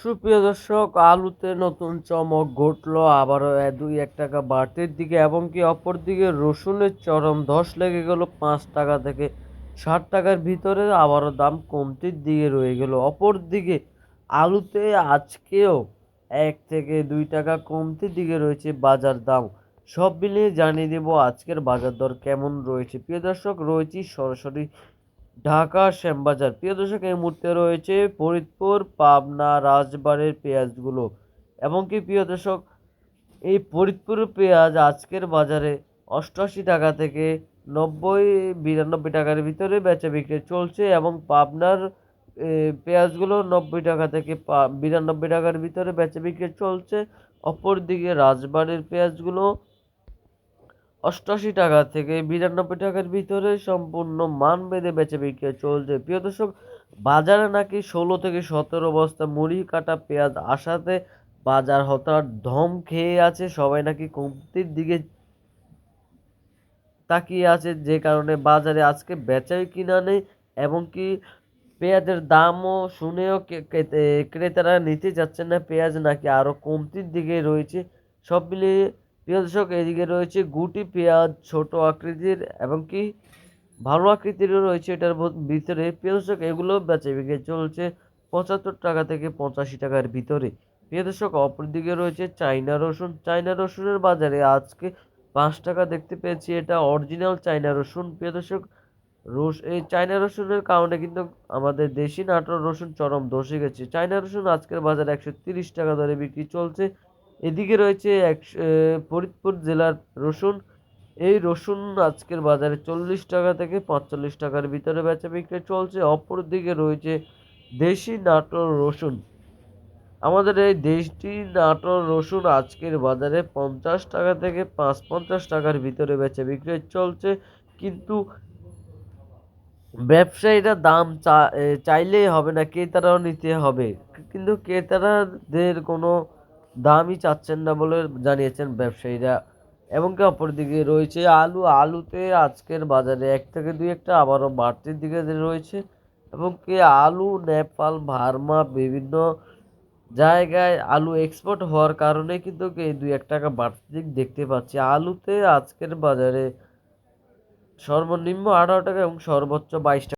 সুপ্রিয় দর্শক, আলুতে নতুন চমক ঘটলো, আবারও দুই এক টাকা বাড়তির দিকে এবং কি অপর দিকে রসুনের চরম ধস লেগে গেল, পাঁচ টাকা থেকে ষাট টাকার ভিতরে আবারও দাম কমতির দিকে রয়ে গেল। অপর দিকে আলুতে আজকেও এক থেকে দুই টাকা কমতির দিকে রয়েছে বাজার দাম। সব মিলিয়ে জানিয়ে দেব আজকের বাজার দর কেমন রয়েছে। প্রিয় দর্শক, রয়েছে সরাসরি ঢাকা শ্যামবাজার। প্রিয় দর্শক, এই মুহূর্তে রয়েছে ফরিদপুর, পাবনা, রাজবাড়ির পেঁয়াজগুলো। এবং কি প্রিয় দর্শক, এই ফরিদপুর পেঁয়াজ আজকের বাজারে অষ্টআশি টাকা থেকে নব্বই, বিরানব্বই টাকার ভিতরে বেচা বিক্রি চলছে এবং পাবনার পেঁয়াজগুলো নব্বই টাকা থেকে বিরানব্বই টাকার ভিতরে বেচা বিক্রি চলছে। অপরদিকে রাজবাড়ির পেঁয়াজগুলো অষ্টআশি টাকা থেকে বিরানব্বই টাকার ভিতরে সম্পূর্ণ মান বেঁধে বেচে বিক্রি চলছে। প্রিয় দর্শক, বাজারে নাকি ষোলো থেকে সতেরো বস্তা মুড়ি, কাটা পেঁয়াজ আসাতে বাজার হঠাৎ ধম খেয়ে আছে। সবাই নাকি কমতির দিকে তাকিয়ে আছে যে কারণে বাজারে আজকে বেচাই কিনা নেই এবং কি পেঁয়াজের দামও শুনেও ক্রেতারা নিতে যাচ্ছেন না। পেঁয়াজ নাকি আরও কমতির দিকে রয়েছে। সব মিলিয়ে প্রিয় দর্শক, এদিকে রয়েছে গুটি, পেঁয়াজ, ছোট আকৃতির এবং কি ভালো আকৃতিরও রয়েছে এটার ভিতরে। প্রিয় দর্শক, এগুলো বেচে বিক্রি চলছে পঁচাত্তর টাকা থেকে পঁচাশি টাকার ভিতরে। প্রিয় দর্শক, অপরদিকে রয়েছে চাইনা রসুন। চাইনা রসুনের বাজারে আজকে পাঁচ টাকা দেখতে পেয়েছি, এটা অরিজিনাল চাইনা রসুন। প্রিয় দর্শক, রস, এই চাইনা রসুনের কারণে কিন্তু আমাদের দেশি নাটোর রসুন চরম ধসে গেছে। চাইনা রসুন আজকের বাজারে একশো তিরিশ টাকা দরে বিক্রি চলছে। এদিকে রয়েছে একশো ফরিদপুর জেলার রসুন। এই রসুন আজকের বাজারে চল্লিশ টাকা থেকে পাঁচচল্লিশ টাকার ভিতরে বেচা বিক্রি চলছে। অপরদিকে রয়েছে দেশি নাটোর রসুন। আমাদের এই দেশটি নাটোর রসুন আজকের বাজারে পঞ্চাশ টাকা থেকে পাঁচ পঞ্চাশ টাকার ভিতরে বেচা বিক্রি চলছে। কিন্তু ব্যবসায়ীরা দাম চাইলেই হবে না, ক্রেতারাও নিতে হবে। কিন্তু ক্রেতারাদের কোনো দামই চাচ্ছেন না বলে জানিয়েছেন ব্যবসায়ীরা। এবং কি অপরদিকে রয়েছে আলু। আলুতে আজকের বাজারে এক থেকে দুই একটা আবারও বাড়তির দিকে রয়েছে। এবং কি আলু, নেপাল, ভার্মা বিভিন্ন জায়গায় আলু এক্সপোর্ট হওয়ার কারণে কিন্তু এই দুই এক টাকা বাড়তি দিক দেখতে পাচ্ছি। আলুতে আজকের বাজারে সর্বনিম্ন আঠারো টাকা এবং সর্বোচ্চ বাইশ টাকা।